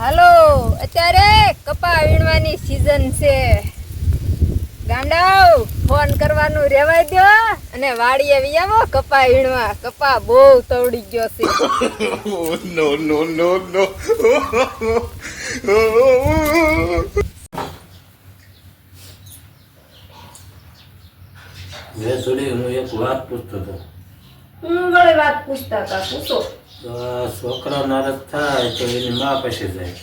હાલો અત્યારે કપા વીણવાની સીઝન છે. ગાંડાઓ ફોન કરવાનું રેવાય દો અને વાડીએ વી આવો કપા વીણવા. કપા બહુ તવડી ગયો છે. નો નો નો no. મેં થોડી હું એક વાત પૂછતો હતો. હું વળે વાત પૂછતા હતા પૂછો. છોકરા નારાજ થાય તો એની મા પાસે જાય.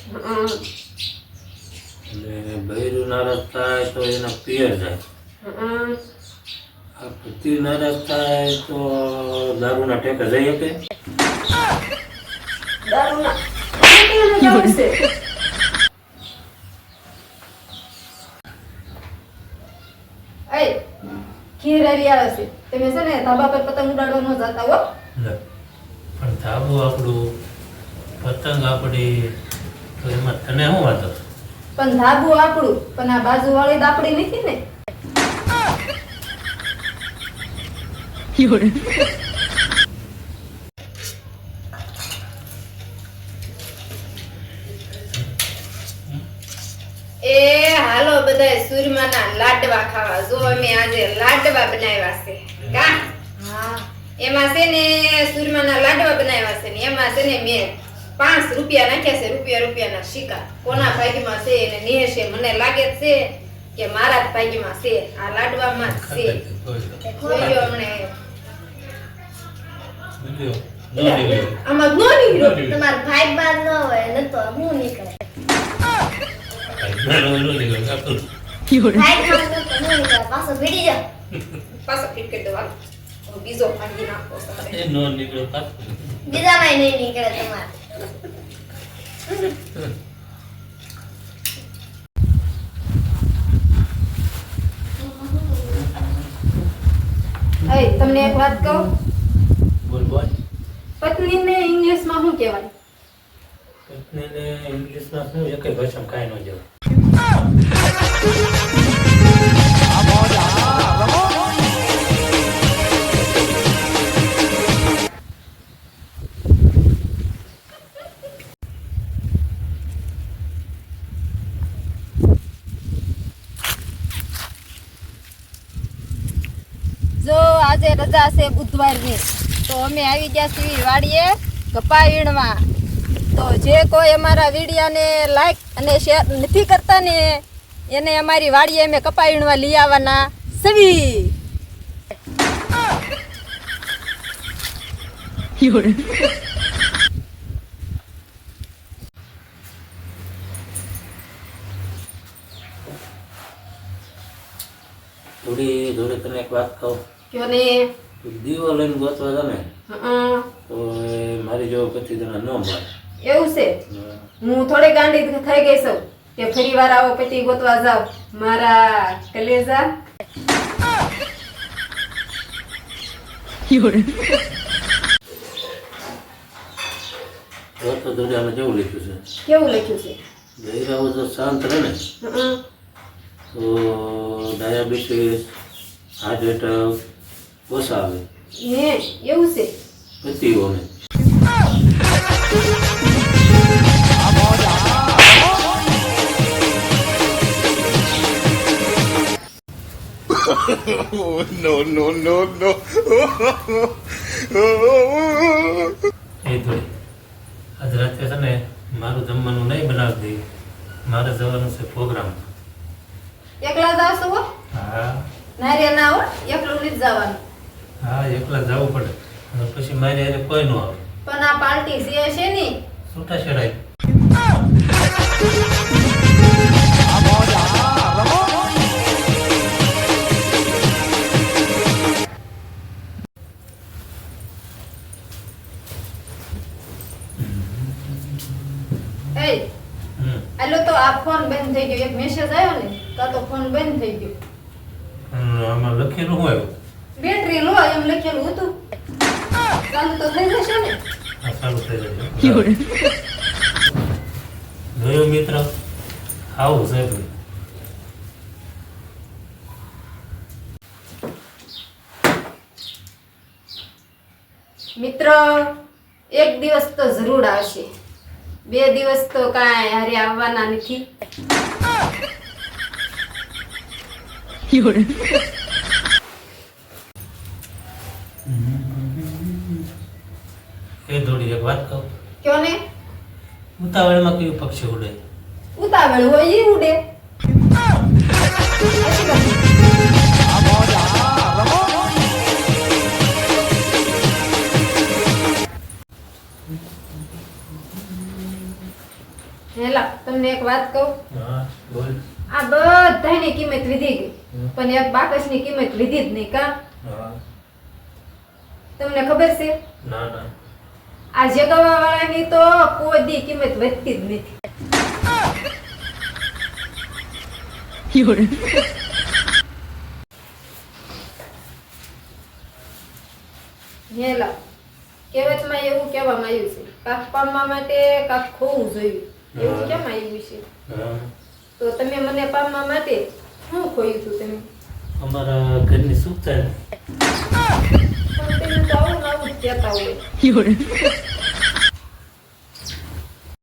અને બૈરું નારાજ થાય તો એના પિયર જાય. આ પતિ નારાજ થાય તો દારૂના ટેકે જઈ શકે? ઘેર આવે છે. તમે છે ને ધાબા પર પતંગ ઉડાડવા ન જતા હો? ધાબુ આપણું પતંગ આપણી તો એમાં તને શું વાંધો? પણ ધાબુ આપણું પણ આ બાજુ વાળી દાપડી નથી ને? એ હાલો બધાય સુરમાના લાડવા ખાવા. જો અમે આજે લાડવા બનાવ્યા છે. કા? હા. એમાં છે ને સુરમાના લાડવા બનાવ્યા છે ને એમાં છે ને મેં પાંચ રૂપિયા નાખ્યા છે રૂપિયા રૂપિયાના સિક્કા કોના ભાગ્યમાં છે એને નેહ છે મને લાગે છે કે મારા જ ભાગ્યમાં છે આ લાડવામાં જ છે. ખોયો હમણે આમાં નો નીકળ્યો તમારો ભાઈ બાર ન હોય ને હું નીકળે. ભાઈ બાર ન તો. હું નીકળે. પાછો ભીડી જાવ પાછો ફીટ કરી દો બીજો ભાગી નાખો તમારે બીજામાં નહીં નીકળે તમારે. એ તમને એક વાત કહું? બોલ બોલ. પત્નીને ઇંગ્લિશમાં શું કહેવાય? પત્નીને ઇંગ્લિશમાં શું? એક ભાષામાં કાંઈ ન જવાય આજે રજા છે બુધવારની. તો અમે આવી ગયા છીએ વાડીએ કપા વીણવા તો જે કોઈ અમારા વિડીયાને લાઈક અને શેર નથી કરતા ને, એને અમારી વાડીએ અમે કપા વીણવા લઈ આવવાના. સવી! થોડી થોડી તને એક વાત કહું. કયો ને દીવો લઈને ગોતવા તમે તો મારી જો પછી તને ન મળે. એવું છે? હું. થોડી ગાંડી થઈ ગઈ છું કે ફરી વાર આવો પછી ગોતવા જાવ મારા કલેજા. કેવું લખ્યું છે? કેવું લખ્યું છે? બૈરાઓ જો શાંત રહે ને. તો ડાયાબિટીસ હાર્ટ એટેક ઓછા આવે ને એવું છે? no, no, no, no. એ થોડી આજ રાતે છે ને મારું જમવાનું નહીં બનાવતી મારે જવાનું છે પ્રોગ્રામ. એકલા જાવ છો હા? હા. રે ના હો એકલું જ જવાનું. હા એકલા જવું પડે. અને પછી મારી હારે કોઈ ન આવે. પણ આ પાર્ટી છે છે ને છૂટા છેડાય આલો તો આ ફોન બંધ થઈ ગયો. એક મેસેજ આવ્યો ને તો તો ફોન બંધ થઈ ગયો. આમાં લખેલું હોય બેટરી લો એમ લખેલું હતું. ચાલુ તો થઈ જશે ને. આ ચાલુ થઈ જાય જોયું મિત્ર? આવું છે ભાઈ મિત્ર એક દિવસ તો જરૂર આવશે. બે દિવસ તો કાંઈ હારે આવવાના નથી. એ થોડી એક વાત કહું? કયો ને ઉતાવળમાં કયું પક્ષી ઉડે? ઉતાવળ હોય ઈ ઉડે. હેલા તમને એક વાત કહું? હા બોલ. આ બધાની કિંમત લીધી ગઈ. પણ એક બાકસની કિંમત લીધી જ નહીં કા? તમને ખબર છે? ના ના. આ જગાવા વાળાની તો કોઈ દી કિંમત વધતી જ નથી. હેલા કહેવતમાં એવું કહેવામાં આવ્યું છે? કાક પામવા માટે કાક ખોવું જોયું. એવું. કેમ આવ્યું છે? તો તમે મને પામવા માટે શું ખોયું હતું તમે? અમારા ઘરની સુખ થાય. પણ તમે તો આવું ને આવું જ કહેતા હોય.